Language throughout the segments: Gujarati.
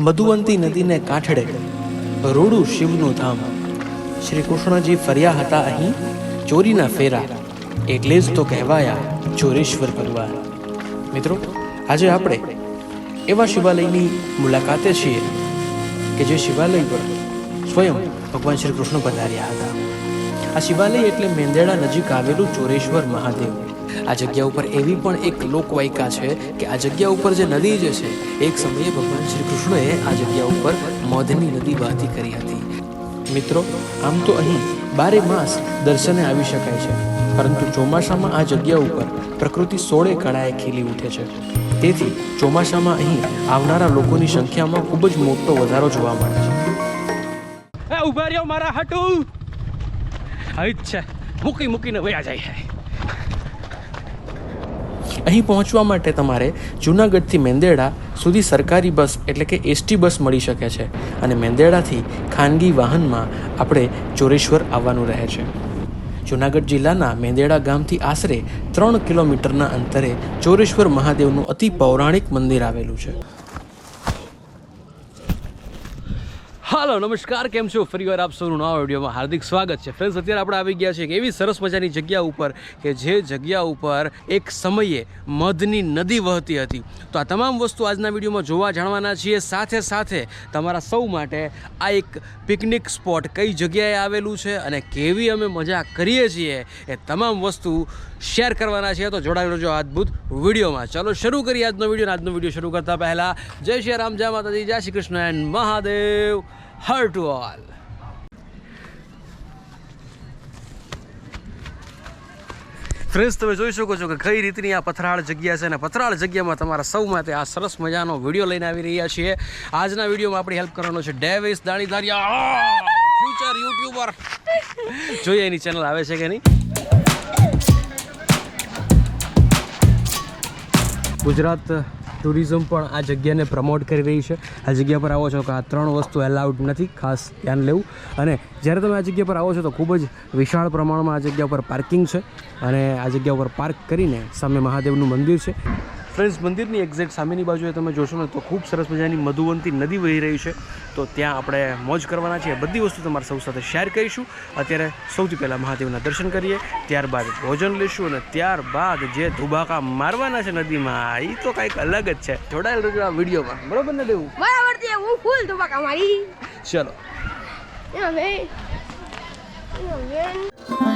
મધુવંતી નદીને કાંઠડે રૂડું શિવનું ધામ. શ્રી કૃષ્ણજી ફર્યા હતા અહીં, ચોરીના ફેરા. એટલે જ તો કહેવાયા ચોરેશ્વર પરિવાર. મિત્રો, આજે આપણે એવા શિવાલયની મુલાકાતે છીએ કે જે શિવાલય પર સ્વયં ભગવાન શ્રી કૃષ્ણ પધાર્યા હતા. આ શિવાલય એટલે મેંદેડા નજીક આવેલું ચોરેશ્વર મહાદેવ. આ જગ્યા ઉપર એવી પણ એક લોકવાયકા છે કે આ જગ્યા ઉપર જે નદી જે છે, એક સમયે ભગવાન શ્રી કૃષ્ણએ આ જગ્યા ઉપર મધની નદી વહેતી કરી હતી. મિત્રો, આમ તો અહીં બારે માસ દર્શને આવી શકાય છે, પરંતુ ચોમાસામાં આ જગ્યા ઉપર પ્રકૃતિ સોળે કળાએ ખીલી ઉઠે છે. તેથી ચોમાસામાં અહીં આવનારા લોકોની સંખ્યામાં ખૂબ જ મોટો વધારો જોવા મળે છે. ઊભા રહ્યો મારા હટુ હવે છે મૂકી, મૂકીને વયા જાય. અહીં પહોંચવા માટે તમારે જૂનાગઢથી મેંદેડા સુધી સરકારી બસ એટલે કે એસટી બસ મળી શકે છે અને મેંદેડાથી ખાનગી વાહનમાં આપણે ચોરેશ્વર આવવાનું રહે છે. જૂનાગઢ જિલ્લાના મેંદેડા ગામથી આશરે ત્રણ કિલોમીટરના અંતરે ચોરેશ્વર મહાદેવનું અતિ પૌરાણિક મંદિર આવેલું છે. હાલો, નમસ્કાર, કેમ છો? ફરીવાર આપ સૌનું નવા વિડીયોમાં હાર્દિક સ્વાગત છે. ફ્રેન્ડ્સ અત્યારે આપણે આવી ગયા છીએ એક એવી સરસ મજાની જગ્યા ઉપર કે જે જગ્યા ઉપર એક સમયે મધની નદી વહતી હતી. તો આ તમામ વસ્તુ આજના વિડીયોમાં જોવા જાણવાના છીએ. સાથે સાથે તમારા સૌ માટે આ એક પિકનિક સ્પોટ કઈ જગ્યાએ આવેલું છે અને કેવી અમે મજા કરીએ છીએ એ તમામ વસ્તુ શેર કરવાના છીએ. તો જોડાયેલો જો અદ્ભુત વિડીયોમાં. ચાલો, શરૂ કરીએ આજનો વીડિયો. આજનો વીડિયો શરૂ કરતા પહેલાં જય શ્રી રામ, જય માતાજી, જય શ્રી કૃષ્ણ એન્ડ મહાદેવ. હર ટુ ઓલ ફ્રેન્ડ્સ, તમે જોઈ શકો છો કે કઈ રીતની આ પથરાળ જગ્યા છે અને પથરાળ જગ્યામાં તમારા સૌ માટે આ સરસ મજાનો વીડિયો લઈને આવી રહ્યા છીએ. આજના વિડીયોમાં આપણી હેલ્પ કરવાનો છે ડેવિસ દાણીધારિયા ફ્યુચર યુટ્યુબર જોઈએ એની ચેનલ આવે છે કે નહીં. ગુજરાત ટુરિઝમ પણ આ જગ્યાને પ્રમોટ કરી રહી છે. આ જગ્યા પર આવો છો કે આ ત્રણ વસ્તુ એલાઉડ નથી, ખાસ ધ્યાન લેવું. અને જ્યારે તમે આ જગ્યા પર આવો છો તો ખૂબ જ વિશાળ પ્રમાણમાં આ જગ્યા પર પાર્કિંગ છે. અને આ જગ્યા ઉપર પાર્ક કરીને સામે મહાદેવનું મંદિર છે. ફ્રેન્ડ્સ મંદિરની એક્ઝેક્ટ સામેની બાજુએ તમે જોશો ને તો ખૂબ સરસ મજાની મધુવંતી નદી વહી રહી છે. તો ત્યાં આપણે મોજ કરવાના છીએ. બધી વસ્તુ તમારા સૌ સાથે શેર કરીશું. અત્યારે સૌથી પહેલાં મહાદેવના દર્શન કરીએ ત્યારબાદ ભોજન લઈશું અને ત્યારબાદ જે ધુબાકા મારવાના છે નદીમાં એ તો કંઈક અલગ જ છે. જોડાયેલ રહેજો આ વિડીયોમાં. બરોબર ને દેવું? બરાબર છે હું ફૂલ ધુબાકા મારી. ચલો. એમાં બેન એમાં બેન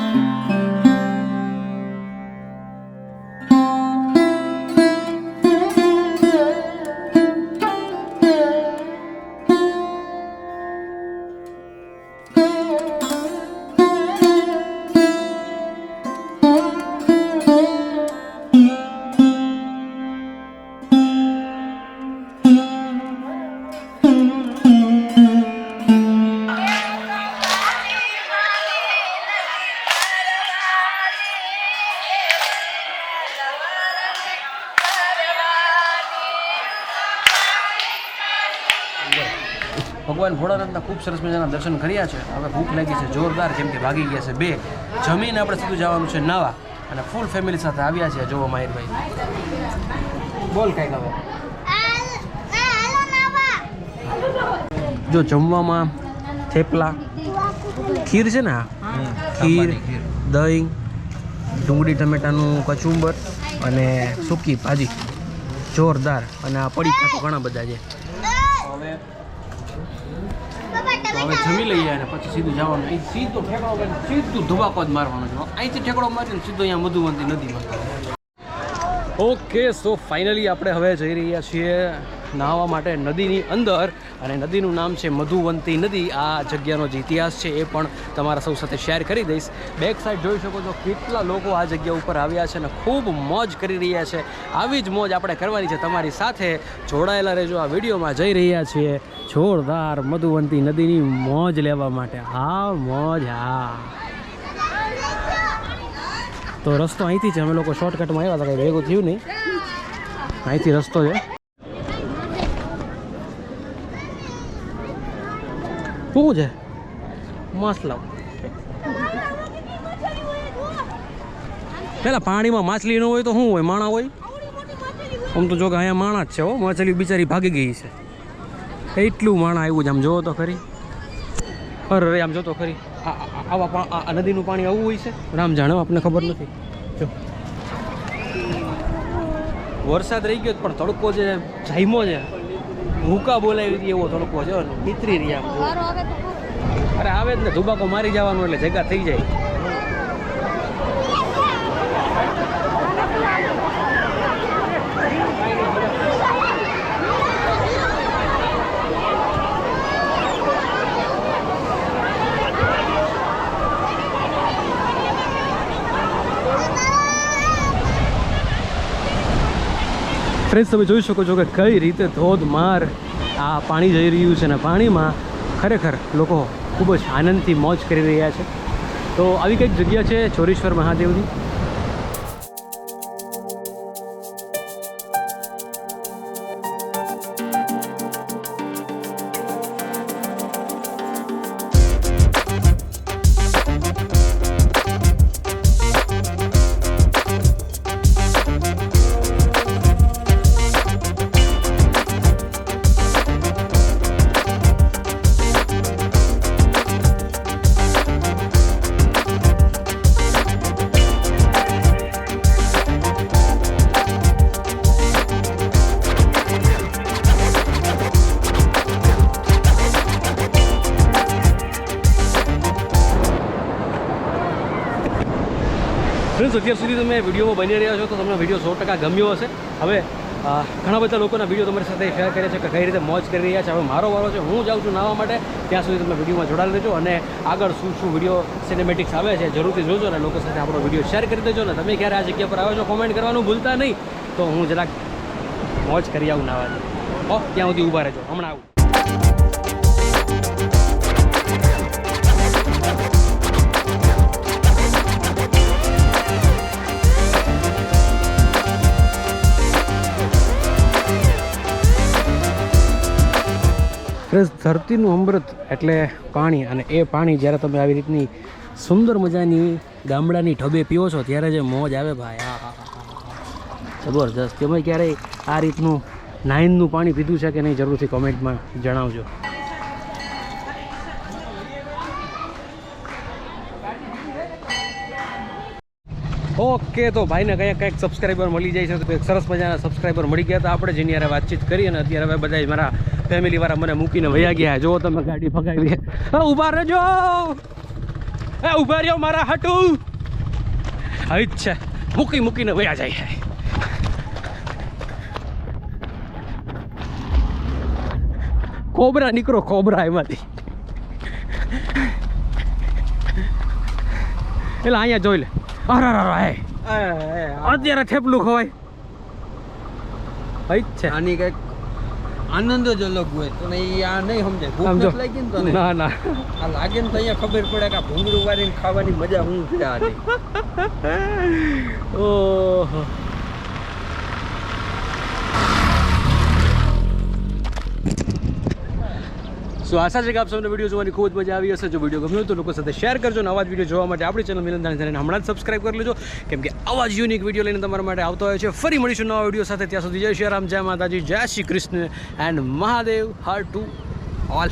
ભગવાન ભોળાનાથના ખૂબ સરસ મજાના દર્શન કર્યા છે. હવે ભૂખ લાગી છે જોરદાર કેમ કે ભાગી ગયા છે બે. જમીને આપણે સીધું જવાનું છે નાવા અને ફૂલ ફેમિલી સાથે આવ્યા છે. જોવા માહિરભાઈ. બોલ કંઈક હવે. જો જમવામાં થેપલા ખીર છે ને ખીર દહીં ડુંગળી ટમેટાનું કચુંબર અને સૂકી ભાજી. જોરદાર. અને આ પડીકા તો ઘણા બધા છે હવે તો હવે જમી લઈએ અને પછી સીધું જવાનું. અહીં સીધો ઠેકડો કરીને સીધું ધુબાકો જ મારવાનો છે. અહીંથી ઠેકડો મારીને સીધો અહીંયા મધુવંતી નદીમાં. ઓકે સો ફાઇનલી આપણે હવે જઈ રહ્યા છીએ નાહવા માટે નદીની અંદર. અને નદીનું નામ છે મધુવંતી નદી. આ જગ્યાનો જે ઇતિહાસ છે એ પણ તમારા સૌ સાથે શેર કરી દઈશ. બેક સાઈડ જોઈ શકો છો કેટલા લોકો આ જગ્યા ઉપર આવ્યા છે અને ખૂબ મોજ કરી રહ્યા છે. આવી જ મોજ આપણે કરવાની છે. તમારી સાથે જોડાયેલા રહેજો. આ વિડીયોમાં જઈ રહ્યા છીએ જોરદાર મધુવંતી નદીની મોજ લેવા માટે. હા, મોજ, હા. તો રસ્તો અહીંથી છે અમે લોકો શોર્ટકટમાં આવ્યા હતા, કંઈ ભેગું થયું નહીં. અહીંથી રસ્તો છે. શું છે? મસ્ત લાવ. પેલા પાણીમાં માછલી ન હોય તો શું હોય? માણા હોય? આમ તો જો કે અહીંયા માણા જ છે હો. માછલી બિચારી ભાગી ગઈ છે. એટલું માણા આવ્યું છે. આમ જોવો તો ખરી. અરે આમ જોતો ખરી. આવા આ નદીનું પાણી આવું હોય છે? રામ જાણો આપણને ખબર નથી. જો. વરસાદ રહી ગયો પણ તડકો જે જાયમો છે ભૂકા બોલાવી હતી એવો તડકો છે નીતરી રહ્યા અરે આવે જ ને ધુબાકો મારી જવાનું એટલે જગા થઈ જાય. ફ્રેન્ડ્સ, તમે જોઈ શકો છો કે કઈ રીતે ધોધમાર આ પાણી જઈ રહ્યું છે અને પાણીમાં ખરેખર લોકો ખૂબ જ આનંદથી મોજ કરી રહ્યા છે. તો આવી કંઈક જગ્યા છે ચોરેશ્વર મહાદેવની? ફ્રેન્ડ્સ અત્યાર સુધી તમે વિડીયોમાં બની રહ્યા છો તો તમને વીડિયો સો ટકા ગમ્યો હશે. હવે ઘણા બધા લોકોના વીડિયો તમારી સાથે શેર કરે છે કે કઈ રીતે મોજ કરી રહ્યા છે. હવે મારો વારો છે, હું જાઉં છું નાહવા માટે. ત્યાં સુધી તમે વિડીયોમાં જોડાઈ રહેજો અને આગળ શું શું વીડિયો સિનેમેટિક્સ આવે છે, જરૂરથી જોજો અને લોકો સાથે આપણો વીડિયો શેર કરી દેજો ને તમે ક્યારે આ જગ્યા પર આવ્યો છો કોમેન્ટ કરવાનું ભૂલતા નહીં. તો હું જરાક મોજ કરી આવું નાહવાની ઓ ત્યાં સુધી ઊભા રહેજો. હમણાં આવું. ફ્રેન્ડ્સ ધરતીનું અમૃત એટલે પાણી અને એ પાણી જ્યારે તમે આવી રીતની સુંદર મજાની ગામડાની ઢબે પીવો છો, ત્યારે જે મોજ આવે ભાઈ. આ જબરજસ્ત. તમે ક્યારેય આ રીતનું નાઇનનું પાણી પીધું છે કે નહીં, જરૂરથી કોમેન્ટમાં જણાવજો. ઓકે, તો ભાઈને કંઈક કંઈક સબસ્ક્રાઈબર મળી જાય છે, તો એક સરસ મજાના સબસ્ક્રાઈબર મળી ગયા હતા આપણે જેની યારે વાતચીત કરી અને અત્યારે બધા મારા ફેમિલી વાળા મને મૂકીને વયા ગયા. જો તમે ગાડી ફગાવી ઊભા રહેજો. એ ઊભા રહ્યો મારા હાટુ. આવી જ છે. મૂકી મૂકીને વયા જાય. કોબરા નીકળો કોબરા એમાંથી. એટલે અહીંયા જોઈ લે. અરે અત્યારે થેપલું ખવાય. છે. આની કંઈક આનંદ જ અલગ હોય તને આ નહીં સમજાય. ભૂખ લાગી ને તને? ના ના. આ લાગે ને તો અહીંયા ખબર પડે કે આ ભૂંગળું વારીને ખાવાની મજા શું છે આની ઓહો. સો આશા છે કે આપ સૌને વીડિયો જોવાની ખૂબ જ મજા આવી હશે. જો વીડિયો ગમ્યો તો લોકો સાથે શેર કરજો અને આવા જ વીડિયો જોવા માટે આપણી ચેનલ મિલન દાણી હમણાં જ સબસ્ક્રાઈબ કરી લેજો. કેમ કે આવા જ યુનિક વીડિયો લઈને તમારા માટે આવતો હોય છે. ફરી મળીશું નવા વીડિયો સાથે. ત્યાં સુધી જય શ્રી રામ, જય માતાજી, જય શ્રી કૃષ્ણ એન્ડ મહાદેવ. હર ટુ ઓલ